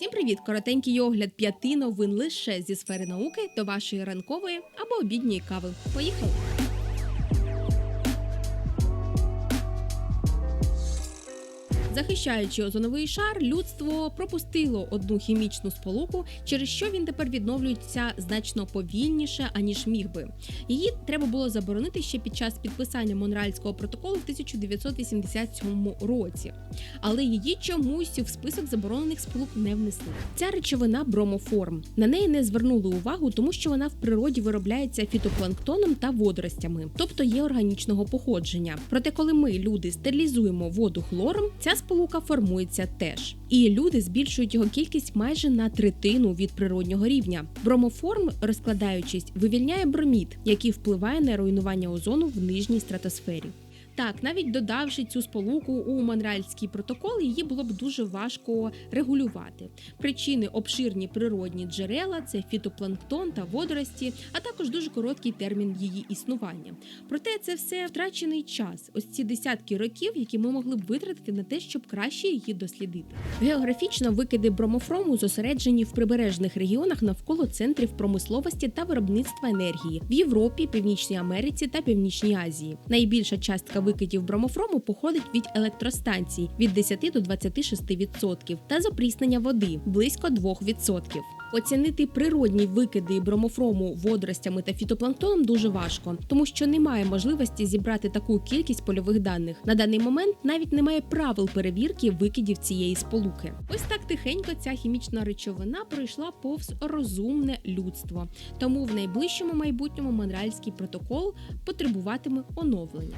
Всім привіт! Коротенький огляд п'яти новин лише зі сфери науки до вашої ранкової або обідньої кави. Поїхали! Захищаючи озоновий шар, людство пропустило одну хімічну сполуку, через що він тепер відновлюється значно повільніше, аніж міг би. Її треба було заборонити ще під час підписання Монреальського протоколу в 1987 році. Але її чомусь в список заборонених сполук не внесли. Ця речовина бромоформ. На неї не звернули увагу, тому що вона в природі виробляється фітопланктоном та водоростями, тобто є органічного походження. Проте, коли ми, люди, стерилізуємо воду хлором, ця сполука формується теж. І люди збільшують його кількість майже на третину від природнього рівня. Бромоформ, розкладаючись, вивільняє бромід, який впливає на руйнування озону в нижній стратосфері. Так, навіть додавши цю сполуку у Монреальський протокол, її було б дуже важко регулювати. Причини обширні природні джерела це фітопланктон та водорості, а також дуже короткий термін її існування. Проте це все втрачений час. Ось ці десятки років, які ми могли б витратити на те, щоб краще її дослідити. Географічно викиди бромофрому зосереджені в прибережних регіонах навколо центрів промисловості та виробництва енергії в Європі, Північній Америці та Північній Азії. Найбільша частка викидів бромофрому походить від електростанцій від 10 до 26% та запріснення води близько 2%. Оцінити природні викиди бромофрому водоростями та фітопланктоном дуже важко, тому що немає можливості зібрати таку кількість польових даних. На даний момент навіть немає правил перевірки викидів цієї сполуки. Ось так тихенько ця хімічна речовина пройшла повз розумне людство. Тому в найближчому майбутньому Монреальський протокол потребуватиме оновлення.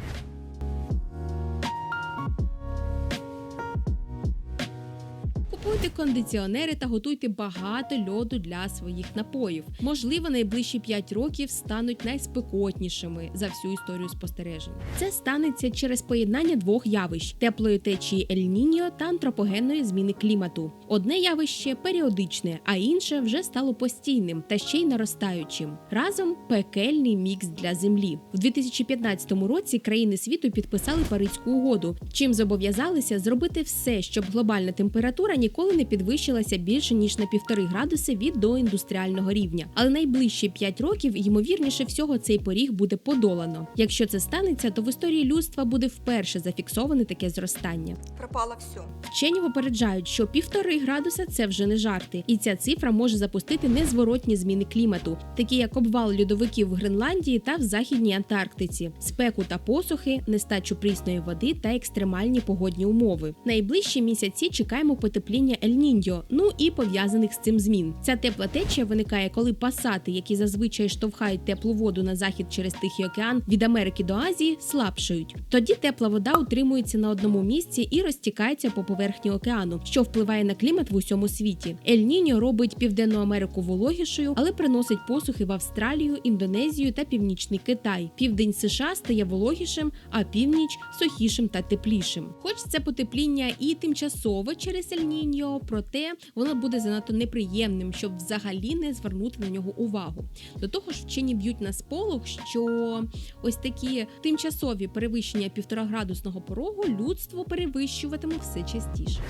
Купуйте кондиціонери та готуйте багато льоду для своїх напоїв. Можливо, найближчі 5 років стануть найспекотнішими за всю історію спостережень. Це станеться через поєднання двох явищ: теплої течії Ель-Ніньо та антропогенної зміни клімату. Одне явище періодичне, а інше вже стало постійним та ще й наростаючим. Разом пекельний мікс для землі. В 2015 році країни світу підписали Паризьку угоду, чим зобов'язалися зробити все, щоб глобальна температура ніколи не підвищилася більше ніж на півтори градуси від доіндустріального рівня. Але найближчі 5 років, ймовірніше всього, цей поріг буде подолано. Якщо це станеться, то в історії людства буде вперше зафіксоване таке зростання. пропало все. Вчені попереджають, що півтори градуса це вже не жарти, і ця цифра може запустити незворотні зміни клімату, такі як обвал льодовиків в Гренландії та в Західній Антарктиці, спеку та посухи, нестачу прісної води та екстремальні погодні умови. Найближчі місяці чекаємо потепління Ель-Ніньо, ну і пов'язаних з цим змін. Ця тепла течія виникає, коли пасати, які зазвичай штовхають теплу воду на захід через Тихий океан від Америки до Азії, слабшають. Тоді тепла вода утримується на одному місці і розтікається по поверхні океану, що впливає на клімат в усьому світі. Ель-Ніньо робить Південну Америку вологішою, але приносить посухи в Австралію, Індонезію та Північний Китай. Південь США стає вологішим, а північ сухішим та теплішим. Хоч це потепління і тимчасове через Ель-Ніньо, проте воно буде занадто неприємним, щоб взагалі не звернути на нього увагу. До того ж, вчені б'ють на сполох, що ось такі тимчасові перевищення півтораградусного порогу людство перевищуватиме все частіше.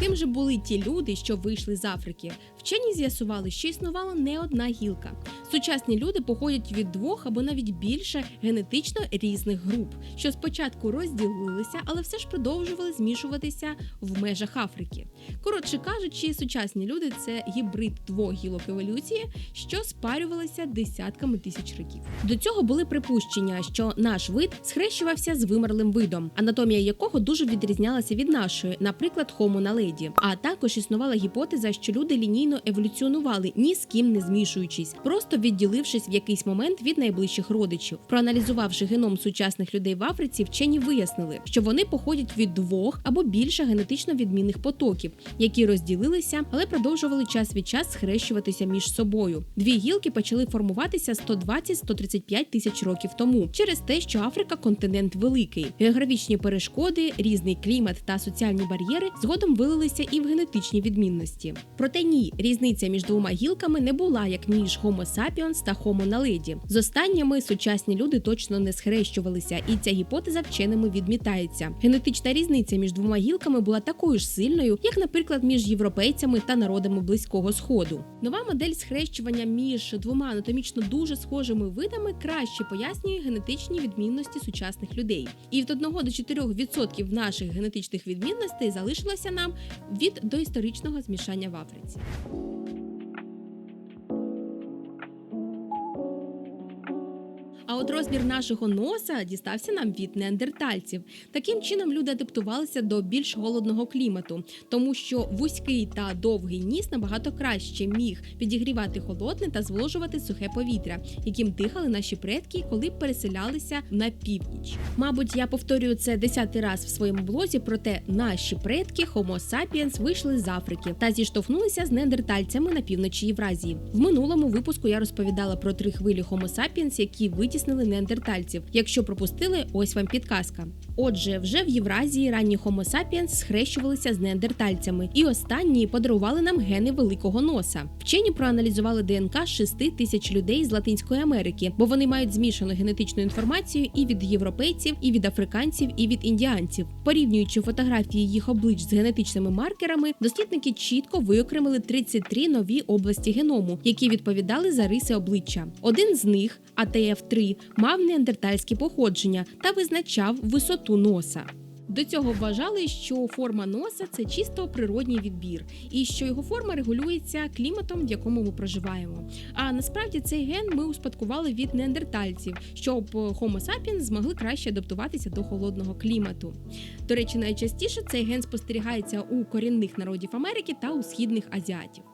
Ким же були ті люди, що вийшли з Африки? Вчені з'ясували, що існувала не одна гілка. Сучасні люди походять від двох або навіть більше генетично різних груп, що спочатку розділилися, але все ж продовжували змішуватися в межах Африки. Коротше кажучи, сучасні люди це гібрид двох гілок еволюції, що спарювалися десятками тисяч років. До цього були припущення, що наш вид схрещувався з вимерлим видом, анатомія якого дуже відрізнялася від нашої, наприклад, Homo naledi. А також існувала гіпотеза, що люди лінійно еволюціонували ні з ким не змішуючись, просто відділившись в якийсь момент від найближчих родичів. Проаналізувавши геном сучасних людей в Африці, вчені вияснили, що вони походять від двох або більше генетично відмінних потоків, які розділилися, але продовжували час від час схрещуватися між собою. Дві гілки почали формуватися 120-135 тисяч років тому, через те, що Африка континент великий. Географічні перешкоди, різний клімат та соціальні бар'єри згодом вилилися і в генетичні відмінності. Проте ні, різниця між двома гілками не була як між Homo sapiens та Homo naledi. З останніми сучасні люди точно не схрещувалися, і ця гіпотеза вченими відмітається. Генетична різниця між двома гілками була такою ж сильною, як, наприклад, між європейцями та народами близького сходу. Нова модель схрещування між двома анатомічно дуже схожими видами краще пояснює генетичні відмінності сучасних людей. І від 1 до 4% наших генетичних відмінностей залишилося нам від доісторичного змішання в Африці. От розмір нашого носа дістався нам від неандертальців. Таким чином люди адаптувалися до більш голодного клімату, тому що вузький та довгий ніс набагато краще міг підігрівати холодне та зволожувати сухе повітря, яким дихали наші предки, коли переселялися на північ. Мабуть, я повторюю це десятий раз в своєму блозі, проте наші предки Homo sapiens вийшли з Африки та зіштовхнулися з неандертальцями на півночі Євразії. В минулому випуску я розповідала про три хвилі Homo sapiens, які витіснили неандертальців. Якщо пропустили, ось вам підказка. Отже, вже в Євразії ранні Homo sapiens схрещувалися з неандертальцями, і останні подарували нам гени великого носа. Вчені проаналізували ДНК 6 тисяч людей з Латинської Америки, бо вони мають змішану генетичну інформацію і від європейців, і від африканців, і від індіанців. Порівнюючи фотографії їх облич з генетичними маркерами, дослідники чітко виокремили 33 нові області геному, які відповідали за риси обличчя. Один з них, АТФ-3, мав неандертальське походження та визначав висоту носа. До цього вважали, що форма носа це чисто природній відбір, і що його форма регулюється кліматом, в якому ми проживаємо. А насправді цей ген ми успадкували від неандертальців, щоб Homo sapiens змогли краще адаптуватися до холодного клімату. До речі, найчастіше цей ген спостерігається у корінних народів Америки та у східних азіатів.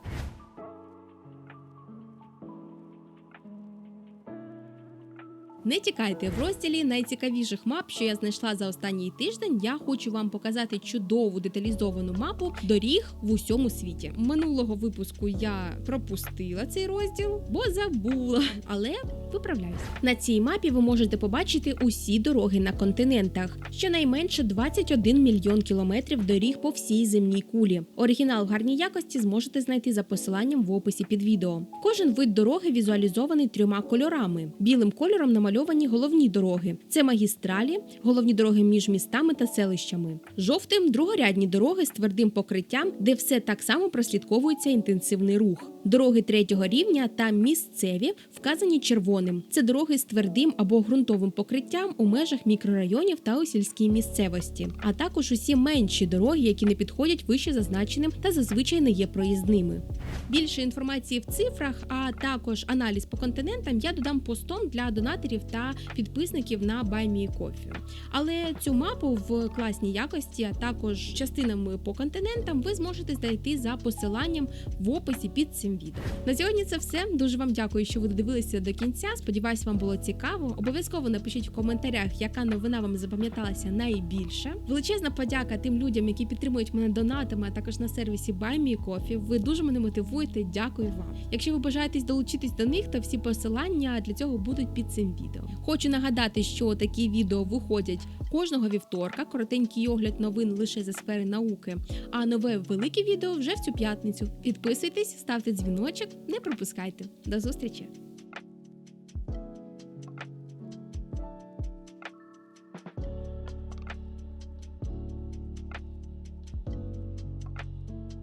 Не тікайте в розділі найцікавіших мап, що я знайшла за останній тиждень. Я хочу вам показати чудову деталізовану мапу доріг в усьому світі. Минулого випуску я пропустила цей розділ, бо забула, але виправляюся. На цій мапі ви можете побачити усі дороги на континентах. Щонайменше 21 мільйон кілометрів доріг по всій земній кулі. Оригінал в гарній якості зможете знайти за посиланням в описі під відео. Кожен вид дороги візуалізований трьома кольорами: білим кольором намальовані головні дороги. Це магістралі, головні дороги між містами та селищами. Жовтим другорядні дороги з твердим покриттям, де все так само прослідковується інтенсивний рух. Дороги третього рівня та місцеві вказані червоним. Це дороги з твердим або ґрунтовим покриттям у межах мікрорайонів та у сільській місцевості, а також усі менші дороги, які не підходять вище зазначеним та зазвичай не є проїзними. Більше інформації в цифрах, а також аналіз по континентам я додам постом для донаторів та підписників на BuyMeCoffee. Але цю мапу в класній якості, а також частинами по континентам, ви зможете знайти за посиланням в описі під цим відео. На сьогодні це все. Дуже вам дякую, що ви додивилися до кінця. Сподіваюсь, вам було цікаво. Обов'язково напишіть в коментарях, яка новина вам запам'яталася найбільше. Величезна подяка тим людям, які підтримують мене донатами, а також на сервісі BuyMeCoffee. Ви дуже мене мотивуєте. Дякую вам. Якщо ви бажаєтесь долучитись до них, то всі посилання для цього будуть під цим відео. Хочу нагадати, що такі відео виходять кожного вівторка. Коротенький огляд новин лише за сфери науки. А нове велике відео вже в цю п'ятницю. Підписуйтесь, ставте дзвіночок, не пропускайте. До зустрічі!